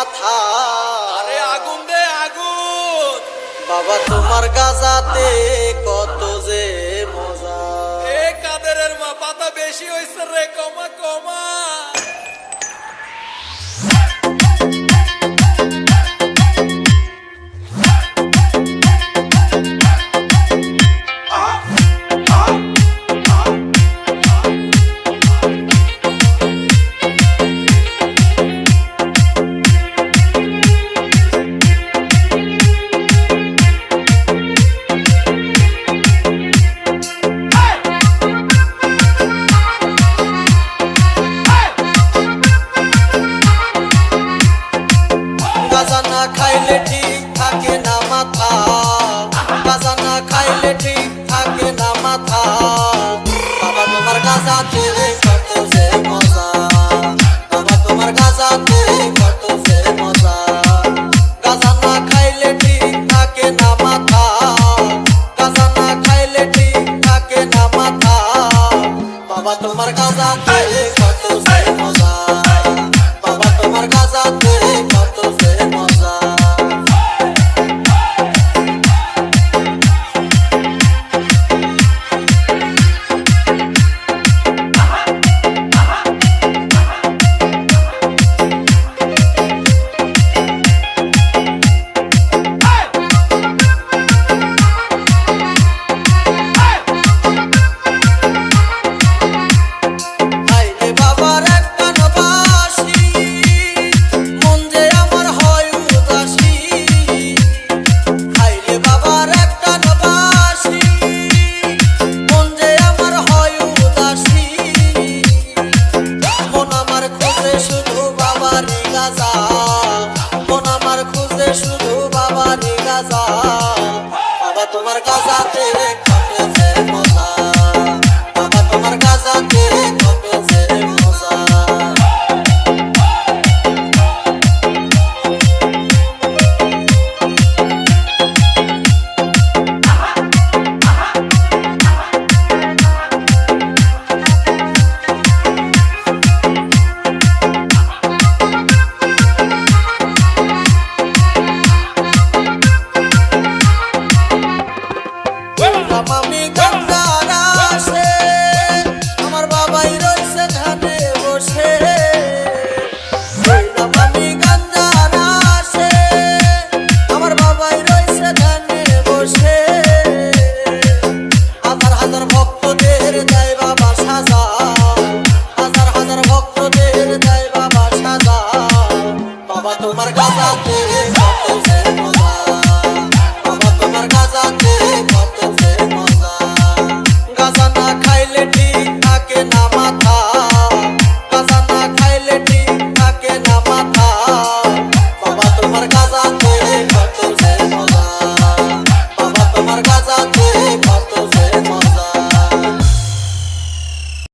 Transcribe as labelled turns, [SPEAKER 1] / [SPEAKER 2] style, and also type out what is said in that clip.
[SPEAKER 1] মাথা।
[SPEAKER 2] আরে আগুন দে আগুন।
[SPEAKER 1] বাবা তোমার গাজাতে না খাইলে ঠিক থাকে না মাথা। গাঁজা না খাইলে ঠিক থাকে না মাথা। বাবা তোমার গাঁজা ছেড়ে নিগা যা মন আমার খুঁজে শুধু বাবা নিগা যা বাবা তোমার কাজাতে কাটে মজা। বাবা তোমার গাছাতে